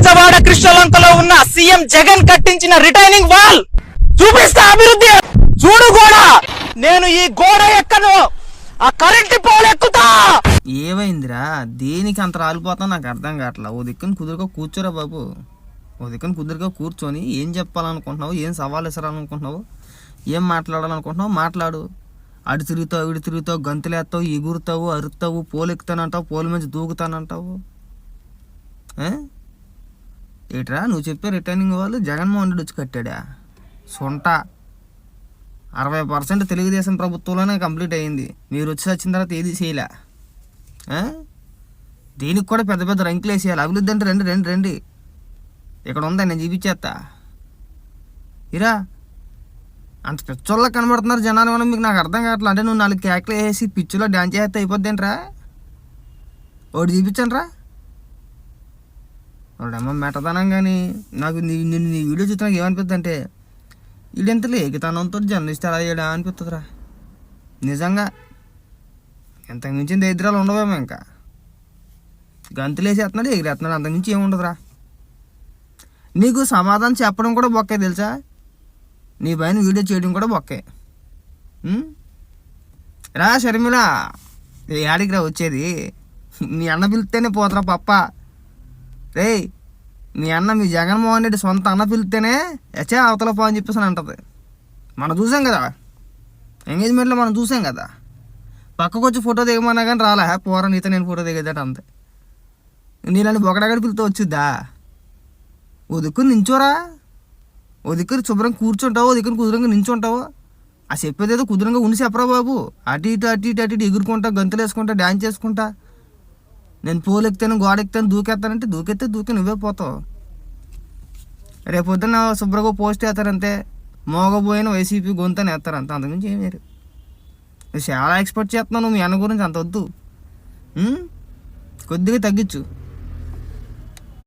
బెజవాడ కృష్ణలంకలో ఉన్న సీఎం జగన్ కట్టించిన retaining wall చూపిస్తా అభివృద్ధి. చూడు గోడ. నేను ఈ గోడ ఎక్కను. ఆ కరెంట్ పోల్ ఎక్కుతా. ఏమైందిరా? దేనికి అంత రాలిపోతా నాకు అర్థం కావట్లా. ఓ దిక్కున కుదురుగా కూర్చోరా బాబు. ఓ దిక్కున కుదురుగా కూర్చొని ఏం చెప్పాలనుకుంటున్నావు? ఏం సవాల్ ఇసరాలనుకుంటున్నావు ఏం మాట్లాడాలనుకుంటున్నావు? మాట్లాడు. అడు తిరుగుతావు ఇడు తిరుగుతావు గంతులేస్తావు ఎగురుతావు అరుతావు పోలు ఎక్కుతానంటావు పోలు మంచి దూకుతానంటావు. ఏ? ఏట్రా నువ్వు చెప్పే రిటర్నింగ్ వాళ్ళు జగన్మోహన్ రెడ్డి వచ్చి కట్టాడా? సొంట. అరవై పర్సెంట్ తెలుగుదేశం ప్రభుత్వంలోనే కంప్లీట్ అయ్యింది. మీరు వచ్చి వచ్చిన తర్వాత ఏది చేయలే? దీనికి కూడా పెద్ద పెద్ద రంకులు వేసేయాలి. అభివృద్ధి అంటే రండి రండి రండి. ఇక్కడ ఉందా? నేను చూపించేస్తా ఇరా. అంత పిచ్చోళ్ళ కనబడుతున్నారు జనాలు మనం. మీకు నాకు అర్థం కావట్లేదు అంటే నువ్వు నాలుగు కేకలు వేసి పిచ్చిలో డ్యాన్స్ చేస్తే అయిపోద్దేంట్రా? ఒకటి చూపించండి రా వాడమ్మ మెటదనం కానీ నాకు నీ నిన్ను నీ వీడియో చూస్తే నాకు ఏమనిపిస్తుంది అంటే వీడెంత లేకితనంతో జర్నలిస్ట్ అలా చేయడా అనిపిస్తుందిరా. నిజంగా ఇంతకు మించిన దరిద్రాలు ఉండవేమో ఇంకా. గంతులేసేస్తున్నాడు ఎగిరేస్తున్నాడు అంతకు మించి ఏముండదురా నీకు సమాధానం చెప్పడం కూడా బొక్కే తెలుసా? నీ పైన వీడియో చేయడం కూడా బొక్కే. రా షర్మిల ఏడికి రా వచ్చేది. నీ అన్న పిలిస్తేనే పోతురా పప్ప. రే మీ అన్న మీ జగన్మోహన్ రెడ్డి సొంత అన్న పిలిస్తేనే ఎచ్చే అవతల పో అని చెప్పేసి అని అంటది. మనం చూసాం కదా. ఎంగేజ్మెంట్లో మనం చూసాం కదా. పక్కకు వచ్చి ఫోటో దిగమన్నా కానీ రాలే. పోరా నీతో నేను ఫోటో దిగేదట అంతే నీళ్ళని బొకడగడ పిలితే వచ్చిద్దా? ఓ నించోరా. ఒదుక్కుని శుభ్రంగా కూర్చుంటావు? ఓ కుదురంగా నించుంటావు? ఆ చెప్పేదేదో కుదురంగా ఉండి చెప్పరా బాబు. అటు ఇటు అటు ఇటు అటు ఇటు ఎగురుకుంటా గంతులు వేసుకుంటా డ్యాన్స్ చేసుకుంటా. నేను పూలు ఎక్కుతాను గోడ ఎక్కుతాను దూకెత్తానంటే దూకెత్తే దూకి నువ్వే పోతావు. రేపు పొద్దున్న శుభ్రగా పోస్ట్ వేస్తారంతే మోగబోయిన వైసీపీ గొంతని వేస్తారంత అంతకుమించి ఏం వేరు. నువ్వు చాలా ఎక్స్పెక్ట్ చేస్తున్నావు నువ్వు మీ అన్న గురించి అంత వద్దు. కొద్దిగా తగ్గించు.